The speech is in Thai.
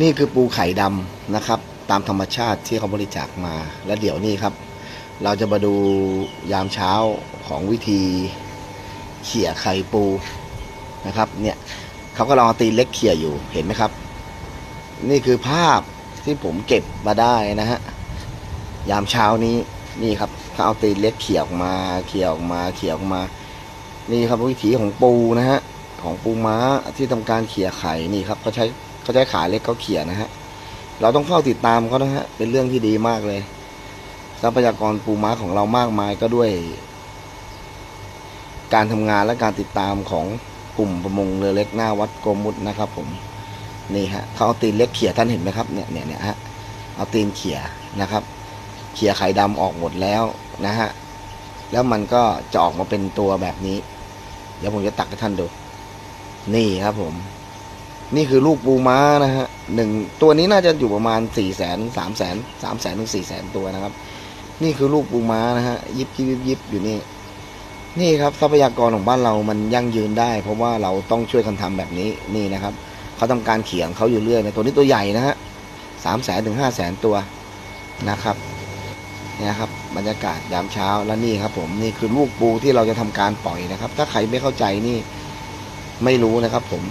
นี่คือปูไข่ดำนะครับ ตามธรรมชาติที่เขาบริจาคมา และเดี๋ยวนี้ครับ เราจะมาดูยามเช้าของวิธีเขี่ยไข่ปูนะครับ เนี่ยเขาก็ลองตีเล็กเขี่ยอยู่เห็นไหมครับ นี่คือภาพที่ผมเก็บมาได้นะฮะยามเช้านี้นี่ครับเขาเอาตีเล็กเขี่ยออกมาเขี่ยออกมาเขี่ยออกมา นี่ครับวิถีของปูนะฮะของปูม้าที่ทำการเขี่ยไข่นี่ครับเขาใช้ เขาใช้ขาเล็กเขาเขี่ยนะฮะ เราต้องเฝ้าติดตามเขานะฮะ เป็นเรื่องที่ดีมากเลย ทรัพยากรปูม้าของเรามากมายก็ด้วย การทำงานและการติดตามของกลุ่มประมงเรือเล็กหน้าวัดโกมุตนะครับ ผม นี่ฮะเขาเอาตีนเล็กเขี่ยท่านเห็นไหมครับเนี่ยเนี่ยเนี่ยฮะ เอาตีนเขี่ยนะครับ เขี่ยไข่ดำออกหมดแล้วนะฮะ แล้วมันก็จะออกมาเป็นตัวแบบนี้ เดี๋ยวผมจะตักให้ท่านดู นี่ครับผม นี่คือลูกปูม้านะฮะหนึ่งตัวนี้น่าจะอยู่ประมาณสี่แสนสามแสนสามแสนถึงสี่แสนตัวนะครับ นี่คือลูกปูม้านะฮะยิบยิบยิบยิบอยู่นี่ นี่ครับทรัพยากรของบ้านเรามันยั่งยืนได้ เพราะว่าเราต้องช่วยกันทำแบบนี้นี่นะครับเขาทำการเขียงเขาอยู่เรื่อยในตัวนี้ตัวใหญ่นะฮะสามแสนถึงห้าแสนตัวนะครับเนี่ยครับบรรยากาศยามเช้าแล้วนี่ครับ ผมนี่คือลูกปูที่เราจะทำการปล่อยนะครับ ถ้าใครไม่เข้าใจนี่ไม่รู้นะครับ ผม